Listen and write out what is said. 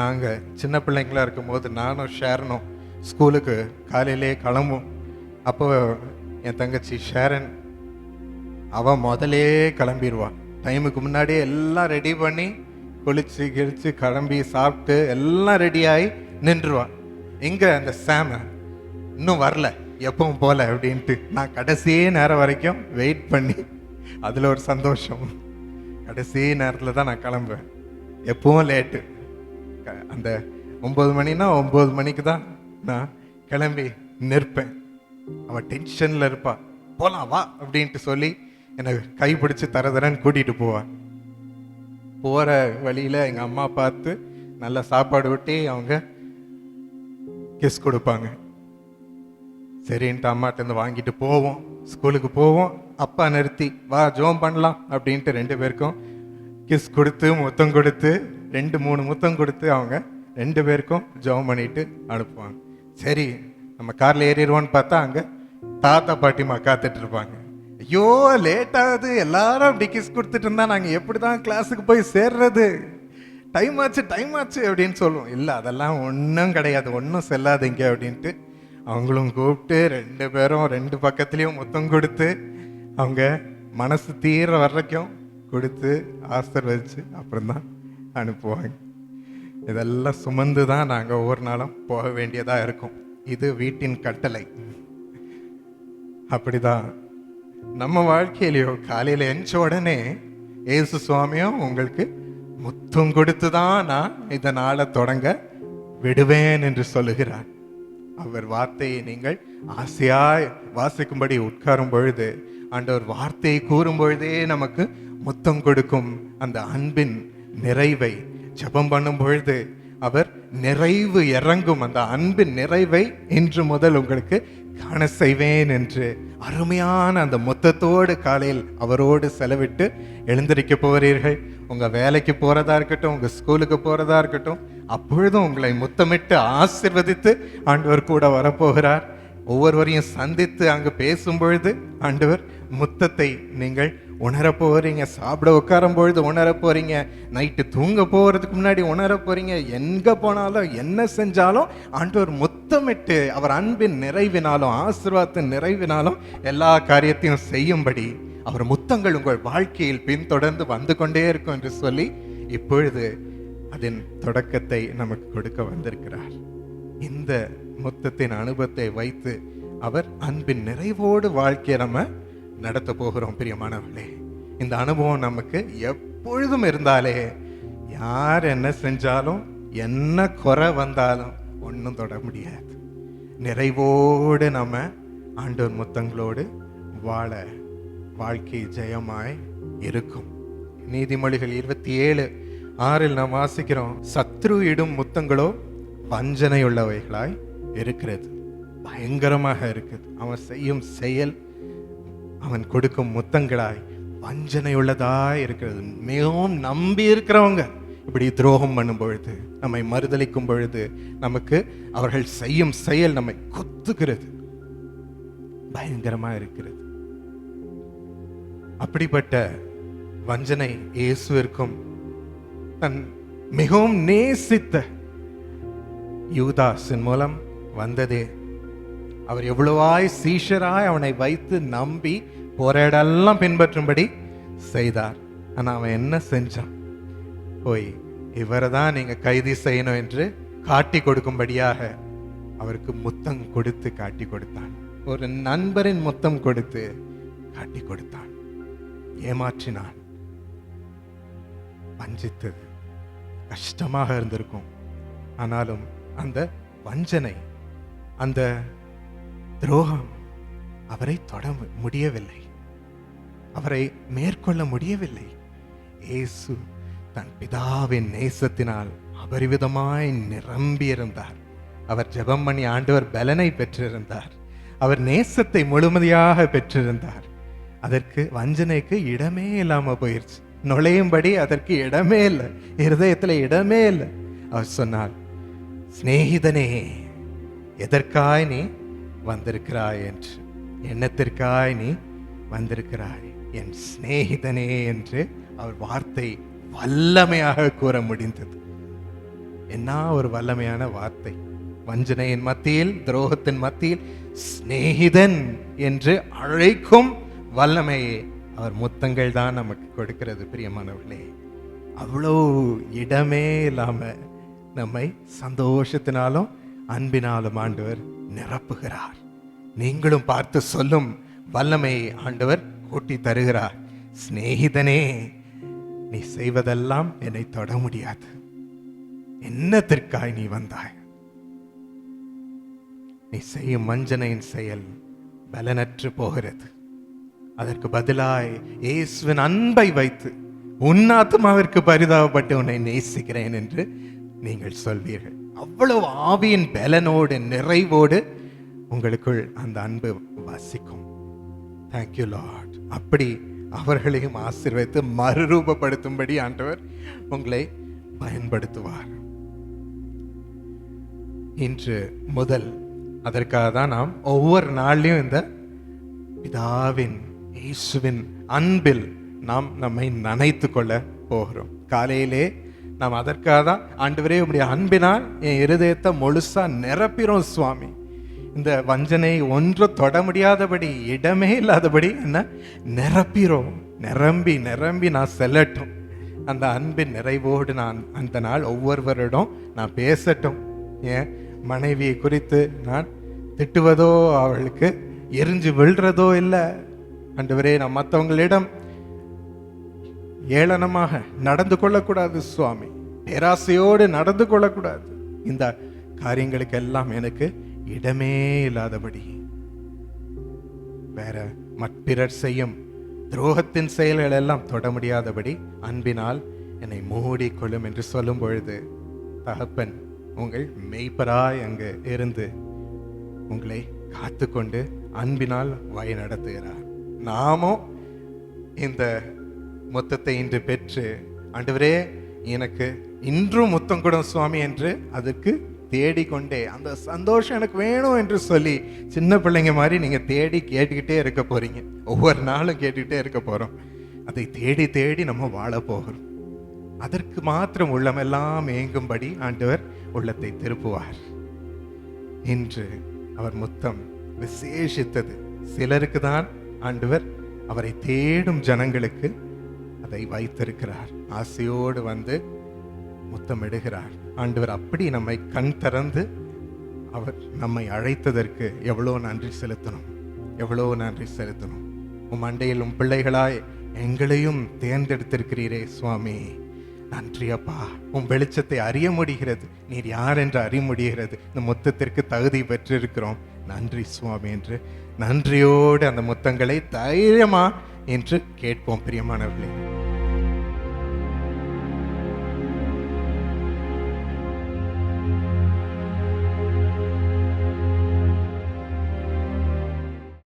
நாங்கள் சின்ன பிள்ளைங்களா இருக்கும்போது நானும் ஷேரனும் ஸ்கூலுக்கு காலையிலே கிளம்பும். அப்போ என் தங்கச்சி ஷேரன் அவன் முதலே கிளம்பிடுவான் டைமுக்கு முன்னாடியே எல்லாம் ரெடி பண்ணி குளிச்சு கிழிச்சு கிளம்பி சாப்பிட்டு எல்லாம் ரெடியாகி நின்றுவான் இங்கே அந்த சாம இன்னும் வரல எப்பவும் போல அப்படின்ட்டு. நான் கடைசி நேரம் வரைக்கும் வெயிட் பண்ணி அதில் ஒரு சந்தோஷம். கடைசி நேரத்தில் தான் நான் கிளம்புவேன். எப்பவும் லேட்டு அந்த ஒம்பது மணினா ஒம்பது மணிக்கு தான் நான் கிளம்பி நிற்பேன். அவள் டென்ஷனில் இருப்பா. போலாம் வா அப்படின்ட்டு சொல்லி என்னை கைப்பிடிச்சி தர தரன்னு கூட்டிகிட்டு போவாள் போகிற வழியில் எங்கள் அம்மா பார்த்து நல்லா சாப்பாடு ஊட்டி அவங்க கிஸ் கொடுப்பாங்க. சரின்ட்டு அம்மாட்டேருந்து வாங்கிட்டு போவோம். ஸ்கூலுக்கு போவோம். அப்பா நிறுத்தி வா ஜோம் பண்ணலாம் அப்படின்ட்டு ரெண்டு பேருக்கும் கிஸ் கொடுத்து மொத்தம் கொடுத்து ரெண்டு மூணு முத்தம் கொடுத்து அவங்க ரெண்டு பேருக்கும் ஜெபம் பண்ணிட்டு அனுப்புவாங்க. சரி நம்ம காரில் ஏறிடுவோன்னு பார்த்தா அங்கே தாத்தா பாட்டிமா காத்துட்டு இருப்பாங்க. ஐயோ லேட் ஆகுது. எல்லாரும் அப்படி கிஸ் கொடுத்துட்டு இருந்தா நாங்கள் எப்படி தான் கிளாஸுக்கு போய் சேர்றது? டைம் ஆச்சு டைம் ஆச்சு அப்படின்னு சொல்லுவோம். இல்லை அதெல்லாம் ஒன்றும் கிடையாது. ஒன்றும் செல்லாதீங்க அப்படின்ட்டு அவங்களும் கூப்பிட்டு ரெண்டு பேரும் ரெண்டு பக்கத்துலேயும் முத்தம் கொடுத்து அவங்க மனசு தீர வரைக்கும் கொடுத்து ஆசீர்வதிச்சு அப்புறம்தான் அனுப்புவாங்க. இதெல்லாம் சுமந்து தான் நாங்கள் ஒவ்வொரு நாளும் போக வேண்டியதாக இருக்கும். இது வீட்டின் கட்டளை. அப்படிதான். நம்ம வாழ்க்கையிலையோ காலையில் எஞ்ச உடனே ஏசு சுவாமியும் உங்களுக்கு முத்தம் கொடுத்து தான் நான் இதனால் தொடங்க விடுவேன் என்று சொல்லுகிறார். அவர் வார்த்தையை நீங்கள் ஆசையாய் வாசிக்கும்படி உட்காரும் பொழுது ஆண்டவர் வார்த்தையை கூறும் பொழுதே நமக்கு முத்தம் கொடுக்கும் அந்த அன்பின் நிறைவை ஜெபம் பண்ணும் பொழுது அவர் நிறைவு இறங்கும். அந்த அன்பின் நிறைவை இன்று முதல் உங்களுக்கு காண செய்வேன் என்று அருமையான அந்த மொத்தத்தோடு காலையில் அவரோடு செலவிட்டு எழுந்திருக்க போகிறீர்கள். உங்கள் வேலைக்கு போகிறதா இருக்கட்டும் உங்கள் ஸ்கூலுக்கு போகிறதா இருக்கட்டும் அப்பொழுதும் உங்களை முத்தமிட்டு ஆசிர்வதித்து ஆண்டவர் கூட வரப்போகிறார். ஒவ்வொருவரையும் சந்தித்து அங்கு பேசும் பொழுது ஆண்டவர் முத்தத்தை நீங்கள் உணர போகிறீங்க சாப்பிட உட்காரும் பொழுது உணர போகிறீங்க நைட்டு தூங்க போகிறதுக்கு முன்னாடி உணர போகிறீங்க எங்கே போனாலும் என்ன செஞ்சாலும் ஆண்டவர் முத்தமிட்டு அவர் அன்பின் நிறைவினாலும் ஆசீர்வாதத்தின் நிறைவினாலும் எல்லா காரியத்தையும் செய்யும்படி அவர் முத்தங்கள் உங்கள் வாழ்க்கையில் பின்தொடர்ந்து வந்து கொண்டே இருக்கும் என்று சொல்லி இப்பொழுது அதன் தொடக்கத்தை நமக்கு கொடுக்க வந்திருக்கிறார். இந்த முத்தத்தின் அனுபவத்தை வைத்து அவர் அன்பின் நிறைவோடு வாழ்க்கையை நம்ம நடத்த போகிறோம் பிரியமானவர்களே. இந்த அனுபவம் நமக்கு எப்பொழுதும் இருந்தாலே யார் என்ன செஞ்சாலும் என்ன குறை வந்தாலும் ஒன்றும் தொட முடியாது. நிறைவோடு நம்ம ஆண்டோர் முத்தங்களோடு வாழ வாழ்க்கை ஜெயமாய் இருக்கும். நீதிமொழிகள் இருபத்தி ஏழு ஆறில் நாம் வாசிக்கிறோம் சத்ரு இடும் முத்தங்களோ வஞ்சனையுள்ளவைகளாய் இருக்கிறது. பயங்கரமாக இருக்குது. அவன் செய்யும் செயல் அவன் கொடுக்கும் முத்தங்களாய் வஞ்சனையுள்ளதாய் இருக்கிறது. மிகவும் நம்பி இருக்கிறவங்க. இப்படி துரோகம் பண்ணும் பொழுது நம்மை மறுதலிக்கும் பொழுது நமக்கு அவர்கள் செய்யும் செயல் நம்மை கொத்துகிறது. பயங்கரமா இருக்கிறது. அப்படிப்பட்ட வஞ்சனை இயேசுவிற்கும் தன் மிகவும் நேசித்த யூதாஸின் மூலம் வந்ததே அவர் எவ்வளவாய் சீஷராய் அவனை வைத்து நம்பி போற பின்பற்றும்படி செய்தார். ஆனால் அவன் என்ன செஞ்சான்? போய் இவரை தான் நீங்கள் கைது செய்யணும் என்று காட்டி கொடுக்கும்படியாக அவருக்கு முத்தம் கொடுத்து காட்டி கொடுத்தான். ஒரு நண்பரின் முத்தம் கொடுத்து காட்டி கொடுத்தான். ஏமாற்றினான். வஞ்சித்தது. கஷ்டமாக இருந்திருக்கும். ஆனாலும் அந்த வஞ்சனை அந்த துரோகம் அவரை தொட முடியவில்லை. அவரை மேற்கொள்ள முடியவில்லை. இயேசு தன் பிதாவின் நேசத்தினால் அபரிவிதமாய் நிரம்பியிருந்தார். அவர் ஜெபம் பண்ணி ஆண்டவர் பலனை பெற்றிருந்தார். அவர் நேசத்தை முழுமதியாக பெற்றிருந்தார். அதற்கு வஞ்சனைக்கு இடமே இல்லாமல் போயிருச்சு. நுழையும்படி அதற்கு இடமே இல்லை. இருதயத்தில் இடமே இல்லை. அவர் சொன்னார் சிநேகிதனே எதற்காய் நீ வந்திருக்கிறாய் என்று. எண்ணத்திற்காய் நீ வந்திருக்கிறாய்? என் சிநேகிதனே என்று அவர் வார்த்தை வல்லமையாக கூற முடிந்தது. என்ன ஒரு வல்லமையான வார்த்தை? வஞ்சனையின் மத்தியில் துரோகத்தின் மத்தியில் சிநேகிதன் என்று அழைக்கும் வல்லமையை அவர் முத்தங்கள் தான் நமக்கு கொடுக்கிறது பிரியமானவர்களே. அவ்வளோ இடமே இல்லாமல் நம்மை சந்தோஷத்தினாலும் அன்பினாலும் ஆண்டவர் நிரப்புகிறார். நீங்களும் பார்த்து சொல்லும் வல்லமை ஆண்டவர் கூட்டி தருகிறார். சிநேகிதனே நீ செய்வதெல்லாம் என்னை தொட முடியாது. என்னத்திற்காய் நீ வந்தாய்? நீ செய்யும் மஞ்சனையின் செயல் பலனற்று போகிறது. அதற்கு பதிலாய் இயேசுவின் அன்பை வைத்து உன் ஆத்மாவிற்கு பரிதாபப்பட்டு உன்னை நேசிக்கிறேன் என்று நீங்கள் சொல்வீர்கள். அவ்வளவு ஆவியின் பலனோடு நிறைவோடு உங்களுக்குள் அந்த அன்பு வசிக்கும். தேங்க்யூ லார்ட் அப்படி அவர்களையும் ஆசீர்வதித்து மறுரூபப்படுத்தும்படி ஆண்டவர் உங்களை பயன்படுத்துவார். இன்று முதல் அதற்காக தான் நாம் ஒவ்வொரு நாள்லையும் இந்த பிதாவின் இயேசுவின் அன்பில் நாம் நம்மை நனைத்து கொள்ள போகிறோம். காலையிலே நாம் அதற்காக தான் ஆண்டவரே உடைய அன்பினால் என் இருதயத்தை முழுசா நிரப்பிறோம் சுவாமி. இந்த வஞ்சனை ஒன்று தொட முடியாதபடி இடமே இல்லாதபடி என்ன? நிரப்பிறோம். நிரம்பி நிரம்பி நான் செல்லட்டும். அந்த அன்பின் நிறைவோடு நான் அந்த நாள் ஒவ்வொருவரிடம் நான் பேசட்டும். ஏன் மனைவியை குறித்து நான் திட்டுவதோ அவளுக்கு எரிஞ்சு விழுறதோ இல்லை. ஆண்டவரே நான் மற்றவங்களிடம் ஏளனமாக நடந்து கொள்ளக்கூடாது சுவாமி. பேராசையோடு நடந்து கொள்ளக்கூடாது. இந்த காரியங்களுக்கெல்லாம் எனக்கு இடமே இல்லாதபடி. வேற மற்பிறர் செய்யும் துரோகத்தின் செயல்கள் எல்லாம் தொட முடியாதபடி அன்பினால் என்னை மூடிக்கொள்ளும் என்று சொல்லும் பொழுது தகப்பன் உங்கள் மெய்ப்பராய் அங்கு இருந்து உங்களை காத்துக்கொண்டு அன்பினால் வழி நடத்துகிறார் நாமும் இந்த முத்தத்தை இன்று பெற்று ஆண்டவரே எனக்கு இன்றும் முத்தம் கொடும் சுவாமி என்று அதுக்கு தேடிக்கொண்டே அந்த சந்தோஷம் எனக்கு வேணும் என்று சொல்லி சின்ன பிள்ளைங்க மாதிரி நீங்கள் தேடி கேட்டுக்கிட்டே இருக்க போறீங்க. ஒவ்வொரு நாளும் கேட்டுக்கிட்டே இருக்க போகிறோம் அதை தேடி தேடி நம்ம வாழ போகிறோம். அதற்கு மாத்திரம் உள்ளமெல்லாம் ஏங்கும்படி ஆண்டவர் உள்ளத்தை திருப்புவார். இன்று அவர் முத்தம் விசேஷித்தது. சிலருக்கு தான் ஆண்டவர் அவரை தேடும் ஜனங்களுக்கு அதை வைத்திருக்கிறார். ஆசையோடு வந்து முத்தமிடுகிறார். ஆண்டவர் அப்படி நம்மை கண் திறந்து அவர் நம்மை அழைத்ததற்கு எவ்வளோ நன்றி செலுத்தணும். எவ்வளோ நன்றி செலுத்தணும். உம் அண்டையில் உம் பிள்ளைகளாய் எங்களையும் தேர்ந்தெடுத்திருக்கிறீரே சுவாமி. நன்றி அப்பா. உன் வெளிச்சத்தை அறிய முடிகிறது. நீர் யார் என்று அறிய முடிகிறது. இந்த முத்தத்திற்கு தகுதி பெற்றிருக்கிறோம். நன்றி சுவாமி என்று நன்றியோடு அந்த முத்தங்களை தைரியமா என்று கேட்போம் பிரியமானவர்களே.